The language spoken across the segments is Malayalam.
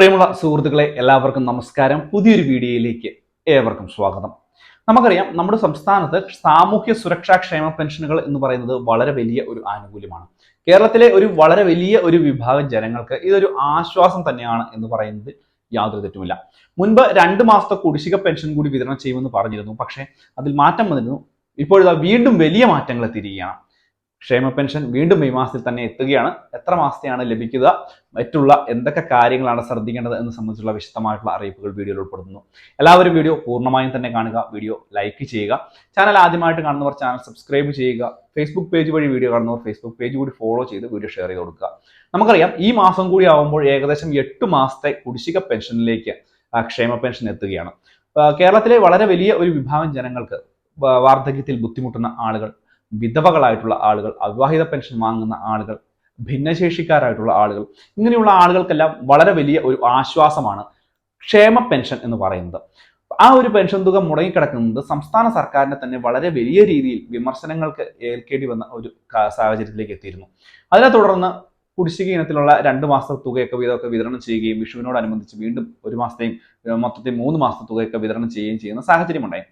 പ്രിയമുള്ള സുഹൃത്തുക്കളെ എല്ലാവർക്കും നമസ്കാരം. പുതിയൊരു വീഡിയോയിലേക്ക് ഏവർക്കും സ്വാഗതം. നമുക്കറിയാം നമ്മുടെ സംസ്ഥാനത്ത് സാമൂഹ്യ സുരക്ഷാ ക്ഷേമ പെൻഷനുകൾ എന്ന് പറയുന്നത് വളരെ വലിയ ഒരു ആനുകൂല്യമാണ്. കേരളത്തിലെ ഒരു വളരെ വലിയ ഒരു വിഭാഗം ജനങ്ങൾക്ക് ഇതൊരു ആശ്വാസം തന്നെയാണ് എന്ന് പറയുന്നത് യാതൊരു തെറ്റുമില്ല. മുൻപ് രണ്ട് മാസത്തെ കുടിശ്ശിക പെൻഷൻ കൂടി വിതരണം ചെയ്യുമെന്ന് പറഞ്ഞിരുന്നു. പക്ഷേ അതിൽ മാറ്റം വന്നിരുന്നു. ഇപ്പോഴിതാ വീണ്ടും വലിയ മാറ്റങ്ങൾ എത്തിയിരിക്കുകയാണ്. ക്ഷേമ പെൻഷൻ വീണ്ടും ഈ മാസത്തിൽ തന്നെ എത്തുകയാണ്. എത്ര മാസത്തെയാണ് ലഭിക്കുക മറ്റുള്ള എന്തൊക്കെ കാര്യങ്ങളാണ് ശ്രദ്ധിക്കേണ്ടത് എന്ന് സംബന്ധിച്ചുള്ള വിശദമായിട്ടുള്ള അറിയിപ്പുകൾ വീഡിയോയിൽ ഉൾപ്പെടുത്തുന്നു. എല്ലാവരും വീഡിയോ പൂർണമായും തന്നെ കാണുക വീഡിയോ ലൈക്ക് ചെയ്യുക. ചാനൽ ആദ്യമായിട്ട് കാണുന്നവർ ചാനൽ സബ്സ്ക്രൈബ് ചെയ്യുക. ഫേസ്ബുക്ക് പേജ് വഴി വീഡിയോ കാണുന്നവർ ഫേസ്ബുക്ക് പേജ് കൂടി ഫോളോ ചെയ്ത് വീഡിയോ ഷെയർ ചെയ്ത് കൊടുക്കുക. നമുക്കറിയാം ഈ മാസം കൂടി ആവുമ്പോൾ ഏകദേശം എട്ട് മാസത്തെ കുടിശ്ശിക പെൻഷനിലേക്ക് ക്ഷേമ പെൻഷൻ എത്തുകയാണ്. കേരളത്തിലെ വളരെ വലിയ ഒരു വിഭാഗം ജനങ്ങൾക്ക് വാർദ്ധക്യത്തിൽ ബുദ്ധിമുട്ടുന്ന ആളുകൾ വിധവകളായിട്ടുള്ള ആളുകൾ അവിവാഹിത പെൻഷൻ വാങ്ങുന്ന ആളുകൾ ഭിന്നശേഷിക്കാരായിട്ടുള്ള ആളുകൾ ഇങ്ങനെയുള്ള ആളുകൾക്കെല്ലാം വളരെ വലിയ ഒരു ആശ്വാസമാണ് ക്ഷേമ പെൻഷൻ എന്ന് പറയുന്നത്. ആ ഒരു പെൻഷൻ തുക മുടങ്ങിക്കിടക്കുന്നത് സംസ്ഥാന സർക്കാരിനെ തന്നെ വളരെ വലിയ രീതിയിൽ വിമർശനങ്ങൾക്ക് ഏൽക്കേണ്ടി വന്ന ഒരു സാഹചര്യത്തിലേക്ക് എത്തിയിരുന്നു. അതിനെ തുടർന്ന് കുടിശ്ശിക ഇനത്തിലുള്ള രണ്ട് മാസത്തെ തുകയൊക്കെ വീതമൊക്കെ വിതരണം ചെയ്യുകയും വിഷുവിനോടനുബന്ധിച്ച് വീണ്ടും ഒരു മാസത്തെയും മൊത്തത്തിൽ മൂന്ന് മാസത്തെ തുകയൊക്കെ വിതരണം ചെയ്യുകയും ചെയ്യുന്ന സാഹചര്യമുണ്ടായി.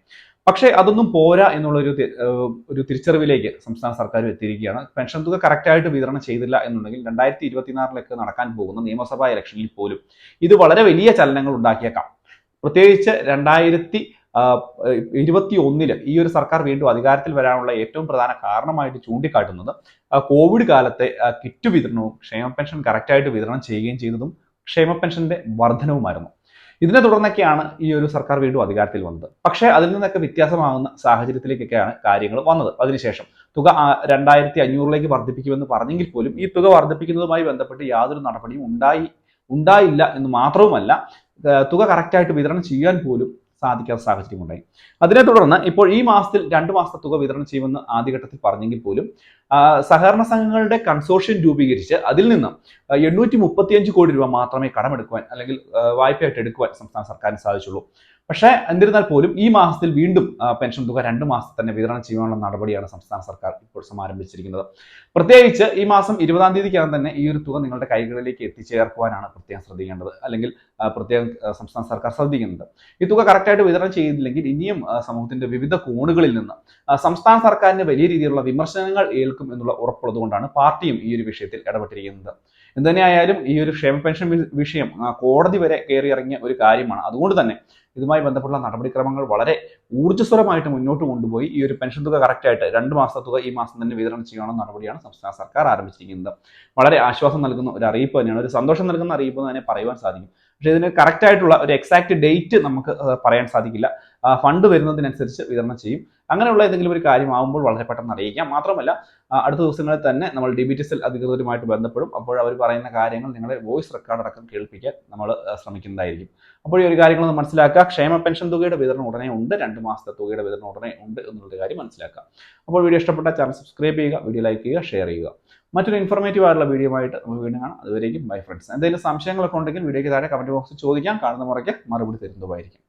പക്ഷേ അതൊന്നും പോരാ എന്നുള്ള ഒരു ഒരു തിരിച്ചറിവിലേക്ക് സംസ്ഥാന സർക്കാർ എത്തിയിരിക്കുകയാണ്. പെൻഷൻ തുക കറക്റ്റായിട്ട് വിതരണം ചെയ്തില്ല എന്നുണ്ടെങ്കിൽ രണ്ടായിരത്തി ഇരുപത്തിനാറിലേക്ക് നടക്കാൻ പോകുന്ന നിയമസഭാ ഇലക്ഷനിൽ പോലും ഇത് വളരെ വലിയ ചലനങ്ങൾ ഉണ്ടാക്കിയേക്കാം. പ്രത്യേകിച്ച് രണ്ടായിരത്തി ഇരുപത്തി ഒന്നിൽ ഈ ഒരു സർക്കാർ വീണ്ടും അധികാരത്തിൽ വരാനുള്ള ഏറ്റവും പ്രധാന കാരണമായിട്ട് ചൂണ്ടിക്കാട്ടുന്നത് കോവിഡ് കാലത്തെ കിറ്റ് വിതരണവും ക്ഷേമ പെൻഷൻ കറക്റ്റായിട്ട് വിതരണം ചെയ്യുകയും ചെയ്തതും ക്ഷേമ പെൻഷന്റെ വർധനവുമായിരുന്നു. ഇതിനെ തുടർന്നൊക്കെയാണ് ഈ ഒരു സർക്കാർ വീണ്ടും അധികാരത്തിൽ വന്നത്. പക്ഷേ അതിൽ നിന്നൊക്കെ വ്യത്യാസമാകുന്ന സാഹചര്യത്തിലേക്കൊക്കെയാണ് കാര്യങ്ങൾ വന്നത്. അതിനുശേഷം തുക രണ്ടായിരത്തി അഞ്ഞൂറിലേക്ക് വർദ്ധിപ്പിക്കുമെന്ന് പറഞ്ഞെങ്കിൽ പോലും ഈ തുക വർദ്ധിപ്പിക്കുന്നതുമായി ബന്ധപ്പെട്ട് യാതൊരു നടപടിയും ഉണ്ടായി ഉണ്ടായില്ല എന്ന് മാത്രവുമല്ല തുക കറക്റ്റായിട്ട് വിതരണം ചെയ്യാൻ പോലും സാധിക്കാത്ത സാഹചര്യമുണ്ടായി. അതിനെ തുടർന്ന് ഇപ്പോൾ ഈ മാസത്തിൽ രണ്ട് മാസത്തെ തുക വിതരണം ചെയ്യുമെന്ന് ആദ്യഘട്ടത്തിൽ പറഞ്ഞെങ്കിൽ പോലും സഹകരണ സംഘങ്ങളുടെ കൺസോർഷ്യം രൂപീകരിച്ച് അതിൽ നിന്ന് എണ്ണൂറ്റി മുപ്പത്തിയഞ്ച് കോടി രൂപ മാത്രമേ കടമെടുക്കുവാൻ അല്ലെങ്കിൽ വായ്പയായിട്ട് എടുക്കുവാൻ സംസ്ഥാന സർക്കാരിന് സാധിച്ചുള്ളൂ. പക്ഷേ എന്നിരുന്നാൽ പോലും ഈ മാസത്തിൽ വീണ്ടും പെൻഷൻ തുക രണ്ട് മാസത്തിൽ തന്നെ വിതരണം ചെയ്യാനുള്ള നടപടിയാണ് സംസ്ഥാന സർക്കാർ ഇപ്പോൾ സമാരംഭിച്ചിരിക്കുന്നത്. പ്രത്യേകിച്ച് ഈ മാസം ഇരുപതാം തീയതിക്കകം തന്നെ ഈ ഒരു തുക നിങ്ങളുടെ കൈകളിലേക്ക് എത്തിച്ചേർക്കുവാനാണ് പ്രത്യേകം ശ്രദ്ധിക്കേണ്ടത്. അല്ലെങ്കിൽ പ്രത്യേകം സംസ്ഥാന സർക്കാർ ശ്രദ്ധിക്കുന്നത്. ഈ തുക കറക്റ്റായിട്ട് വിതരണം ചെയ്തില്ലെങ്കിൽ ഇനിയും സമൂഹത്തിന്റെ വിവിധ കോണുകളിൽ നിന്ന് സംസ്ഥാന സർക്കാരിന് വലിയ രീതിയിലുള്ള വിമർശനങ്ങൾ ഏൽക്കും എന്നുള്ള ഉറപ്പുള്ളതുകൊണ്ടാണ് പാർട്ടിയും ഈ ഒരു വിഷയത്തിൽ ഇടപെട്ടിരിക്കുന്നത്. എന്തുതന്നെയായാലും ഈ ഒരു ക്ഷേമ പെൻഷൻ വിഷയം കോടതി വരെ കയറി ഇറങ്ങിയ ഒരു കാര്യമാണ്. അതുകൊണ്ട് തന്നെ ഇതുമായി ബന്ധപ്പെട്ട നടപടിക്രമങ്ങൾ വളരെ ഊർജസ്വലമായിട്ട് മുന്നോട്ട് കൊണ്ടുപോയി. ഈ ഒരു പെൻഷൻ തുക കറക്റ്റായിട്ട് രണ്ട് മാസത്തെ തുക ഈ മാസം തന്നെ വിതരണം ചെയ്യണമെന്ന നടപടിയാണ് സംസ്ഥാന സർക്കാർ ആരംഭിച്ചിരിക്കുന്നത്. വളരെ ആശ്വാസം നൽകുന്ന ഒരു അറിയിപ്പ് തന്നെയാണ്. ഒരു സന്തോഷം നൽകുന്ന അറിയിപ്പ് തന്നെ പറയുവാൻ സാധിക്കും. പക്ഷേ ഇതിന് കറക്റ്റ് ആയിട്ടുള്ള ഒരു എക്സാക്ട് ഡേറ്റ് നമുക്ക് പറയാൻ സാധിക്കില്ല. ഫണ്ട് വരുന്നതിനനുസരിച്ച് വിതരണം ചെയ്യും. അങ്ങനെയുള്ള എന്തെങ്കിലും ഒരു കാര്യമാകുമ്പോൾ വളരെ പെട്ടെന്ന് അറിയിക്കാം. മാത്രമല്ല അടുത്ത ദിവസങ്ങളിൽ തന്നെ നമ്മൾ ഡി ബി ടി സെൽ അധികൃതരുമായിട്ട് ബന്ധപ്പെടും. അപ്പോൾ അവർ പറയുന്ന കാര്യങ്ങൾ നിങ്ങളെ വോയിസ് റെക്കോർഡ് അടക്കം കേൾപ്പിക്കാൻ നമ്മൾ ശ്രമിക്കുന്നതായിരിക്കും. അപ്പോൾ ഈ ഒരു കാര്യങ്ങൾ മനസ്സിലാക്കുക. ക്ഷേമ പെൻഷൻ തുകയുടെ വിതരണം ഉടനെ ഉണ്ട്. രണ്ട് മാസത്തെ തുകയുടെ വിതരണം ഉടനെ ഉണ്ട് എന്നുള്ള കാര്യം മനസ്സിലാക്കുക. അപ്പോൾ വീഡിയോ ഇഷ്ടപ്പെട്ട ചാനൽ സബ്സ്ക്രൈബ് ചെയ്യുക വീഡിയോ ലൈക്ക് ചെയ്യുക ഷെയർ ചെയ്യുക. മറ്റൊരു ഇൻഫോർമേറ്റീവ് ആയിട്ടുള്ള വീഡിയോ ആയിട്ട് നമുക്ക് വീണ്ടും കാണാം. അതുവരേക്കും ബൈ ഫ്രണ്ട്സ് എന്തെങ്കിലും സംശയങ്ങളൊക്കെ ഉണ്ടെങ്കിൽ വീഡിയോയ്ക്ക് താഴെ കമന്റ് ബോക്സിൽ ചോദിക്കാം. കാണുന്ന മുറയ്ക്ക് മറുപടി തരുന്നതുമായിരിക്കും.